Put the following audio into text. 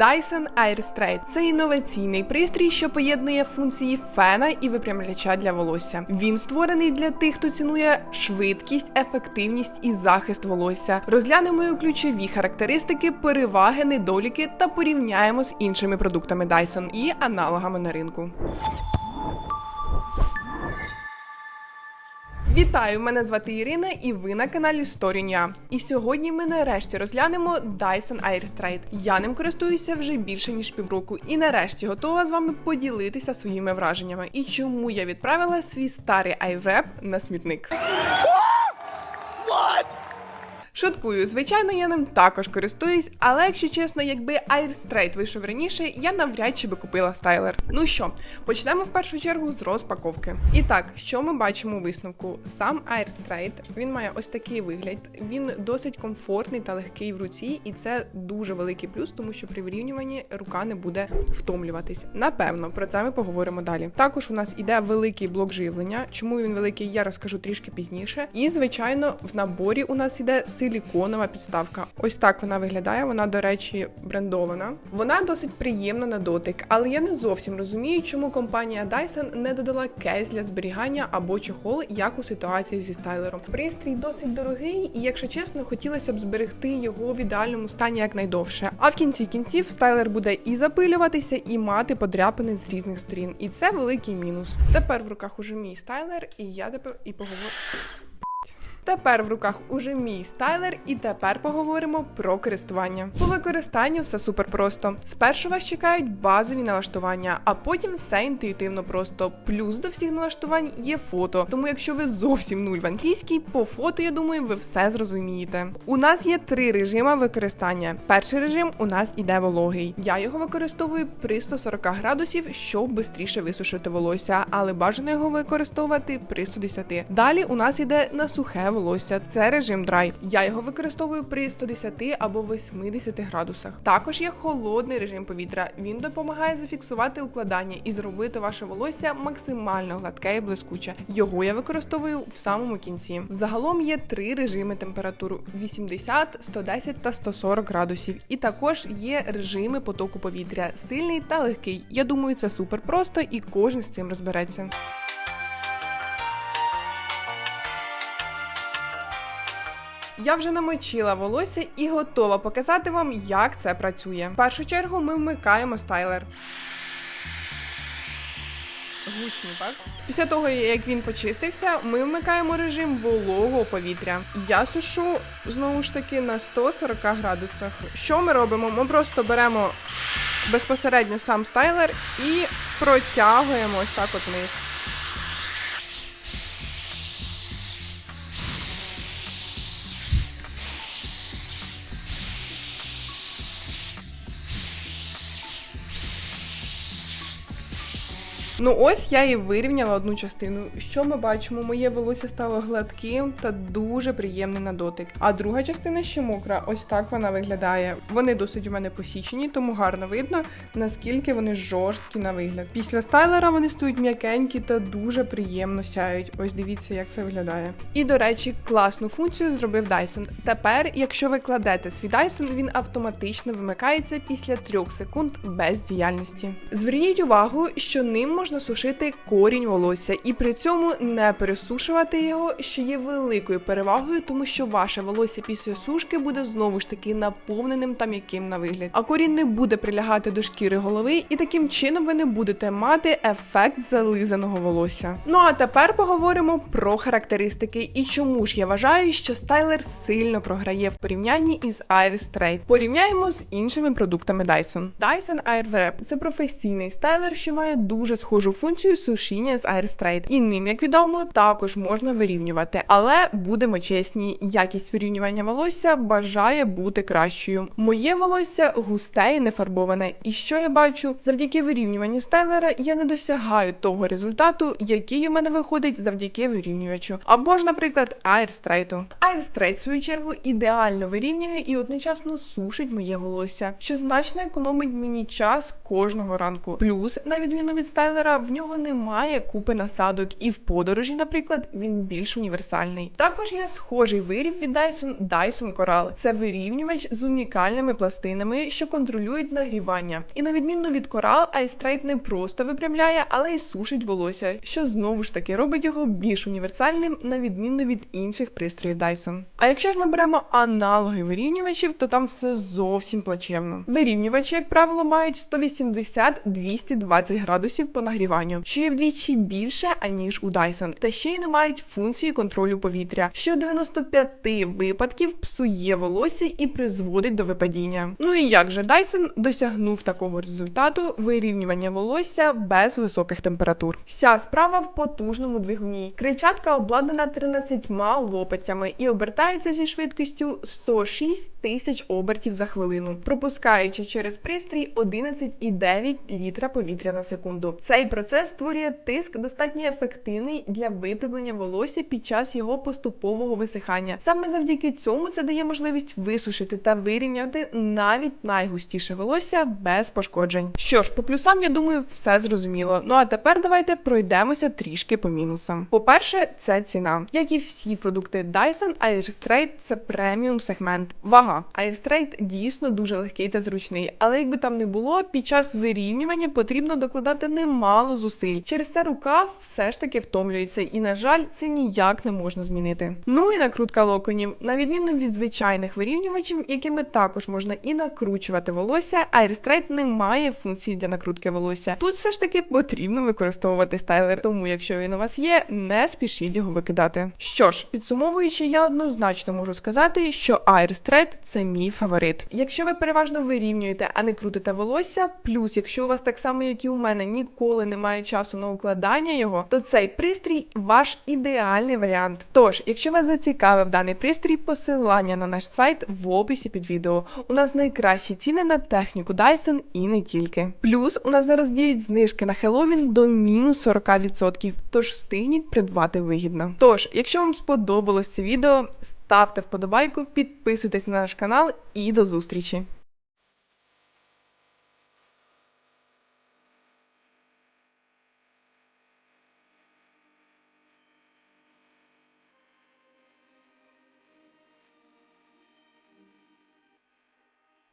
Dyson Airstraight – це інноваційний пристрій, що поєднує функції фена і випрямляча для волосся. Він створений для тих, хто цінує швидкість, ефективність і захист волосся. Розглянемо його ключові характеристики, переваги, недоліки та порівняємо з іншими продуктами Dyson і аналогами на ринку. Вітаю! Мене звати Ірина, і ви на каналі Сторіня. І сьогодні ми нарешті розглянемо Dyson Airstride. Я ним користуюся вже більше ніж півроку, і нарешті готова з вами поділитися своїми враженнями і чому я відправила свій старий iWrap на смітник. Шуткую, звичайно, я ним також користуюсь, але якщо чесно, якби Airstraight вийшов раніше, я навряд чи би купила стайлер. Ну що, почнемо в першу чергу з розпаковки. І так, що ми бачимо у висновку? Сам Airstraight, він має ось такий вигляд. Він досить комфортний та легкий в руці, і це дуже великий плюс, тому що при вирівнюванні рука не буде втомлюватись. Напевно, про це ми поговоримо далі. Також у нас іде великий блок живлення. Чому він великий, я розкажу трішки пізніше. І звичайно, в наборі у нас іде силіконова підставка. Ось так вона виглядає. Вона, до речі, брендована. Вона досить приємна на дотик, але я не зовсім розумію, чому компанія Dyson не додала кейс для зберігання або чохол, як у ситуації зі стайлером. Пристрій досить дорогий, і якщо чесно, хотілося б зберегти його в ідеальному стані якнайдовше. А в кінці кінців стайлер буде і запилюватися, і мати подряпини з різних сторін. І це великий мінус. Тепер в руках уже мій стайлер, і я тепер і поговорю. Тепер в руках уже мій стайлер, і тепер поговоримо про користування. По використанню все супер просто. Спершу вас чекають базові налаштування, а потім все інтуїтивно просто. Плюс до всіх налаштувань є фото. Тому, якщо ви зовсім нуль в англійській, по фото, я думаю, ви все зрозумієте. У нас є три режими використання. Перший режим у нас іде вологий. Я його використовую при 140 градусів, щоб швидше висушити волосся, але бажано його використовувати при 110. Далі у нас іде на сухе волосся волосся. Це режим драй. Я його використовую при 110 або 80 градусах. Також є холодний режим повітря. Він допомагає зафіксувати укладання і зробити ваше волосся максимально гладке і блискуче. Його я використовую в самому кінці. Взагалом є три режими температури: 80, 110 та 140 градусів. І також є режими потоку повітря, сильний та легкий. Я думаю, це супер просто і кожен з цим розбереться. Я вже намочила волосся і готова показати вам, як це працює. В першу чергу ми вмикаємо стайлер. Гучний, так? Після того, як він почистився, ми вмикаємо режим вологого повітря. Я сушу знову ж таки на 140 градусах. Що ми робимо? Ми просто беремо безпосередньо сам стайлер і протягуємо ось так от вниз. Ну ось я і вирівняла одну частину. Що ми бачимо? Моє волосся стало гладким та дуже приємним на дотик. А друга частина ще мокра. Ось так вона виглядає. Вони досить у мене посічені, тому гарно видно, наскільки вони жорсткі на вигляд. Після стайлера вони стають м'якенькі та дуже приємно сяють. Ось дивіться, як це виглядає. І до речі, класну функцію зробив Dyson. Тепер, якщо ви кладете свій Dyson, він автоматично вимикається після 3 секунд без діяльності. Зверніть увагу, що ним можна можна сушити корінь волосся і при цьому не пересушувати його, що є великою перевагою, тому що ваше волосся після сушки буде знову ж таки наповненим та м'яким на вигляд. А корінь не буде прилягати до шкіри голови, і таким чином ви не будете мати ефект зализаного волосся. Ну а тепер поговоримо про характеристики і чому ж я вважаю, що стайлер сильно програє в порівнянні із Airstraight. Порівняємо з іншими продуктами Dyson. Dyson Airwrap – це професійний стайлер, що має дуже схожу схожу функцію сушіння з Airstraight. І ним, як відомо, також можна вирівнювати. Але будемо чесні, якість вирівнювання волосся бажає бути кращою. Моє волосся густе і не фарбоване. І що я бачу, завдяки вирівнюванню стайлера я не досягаю того результату, який у мене виходить завдяки вирівнювачу. Або ж, наприклад, Airstraight. Airstraight, в свою чергу, ідеально вирівнює і одночасно сушить моє волосся, що значно економить мені час кожного ранку. Плюс, на відміну від стайлера, розміра, в нього немає купи насадок, і в подорожі, наприклад, він більш універсальний. Також є схожий виріб від Dyson Dyson Coral. Це вирівнювач з унікальними пластинами, що контролюють нагрівання. І на відміну від Coral, Ice не просто випрямляє, але й сушить волосся, що знову ж таки робить його більш універсальним на відміну від інших пристроїв Dyson. А якщо ж ми беремо аналоги вирівнювачів, то там все зовсім плачевно. Вирівнювачі, як правило, мають 180-220 градусів по нагріванню, що є вдвічі більше аніж у Dyson, та ще й не мають функції контролю повітря, що 95 випадків псує волосся і призводить до випадіння. Ну і як же Dyson досягнув такого результату вирівнювання волосся без високих температур? Вся справа в потужному двигуні. Кричатка обладнана 13 лопастями і обертається зі швидкістю 106 тисяч обертів за хвилину, пропускаючи через пристрій 11,9 літра повітря на секунду. Цей процес створює тиск достатньо ефективний для випрямлення волосся під час його поступового висихання. Саме завдяки цьому це дає можливість висушити та вирівняти навіть найгустіше волосся без пошкоджень. Що ж, по плюсам, я думаю, все зрозуміло. Ну а тепер давайте пройдемося трішки по мінусам. По-перше, це ціна. Як і всі продукти Dyson, Airstraight – це преміум сегмент. Вага. Airstraight дійсно дуже легкий та зручний, але якби там не було, під час вирівнювання потрібно докладати немало зусиль. Через це рукав все ж таки втомлюється, і на жаль, це ніяк не можна змінити. Ну і накрутка локонів. На відміну від звичайних вирівнювачів, якими також можна і накручувати волосся, Airstraight не має функції для накрутки волосся. Тут все ж таки потрібно використовувати стайлер, тому якщо він у вас є, не спішіть його викидати. Що ж, підсумовуючи, я однозначно можу сказати, що Airstraight – це мій фаворит. Якщо ви переважно вирівнюєте, а не крутите волосся, плюс якщо у вас так само, як і у мене, ніколи немає часу на укладання його, то цей пристрій ваш ідеальний варіант. Тож, якщо вас зацікавив даний пристрій, посилання на наш сайт в описі під відео. У нас найкращі ціни на техніку Dyson і не тільки. Плюс у нас зараз діють знижки на Хеллоуін до мінус 40%, тож встигніть придбати вигідно. Тож, якщо вам сподобалось це відео, ставте вподобайку, підписуйтесь на наш канал і до зустрічі!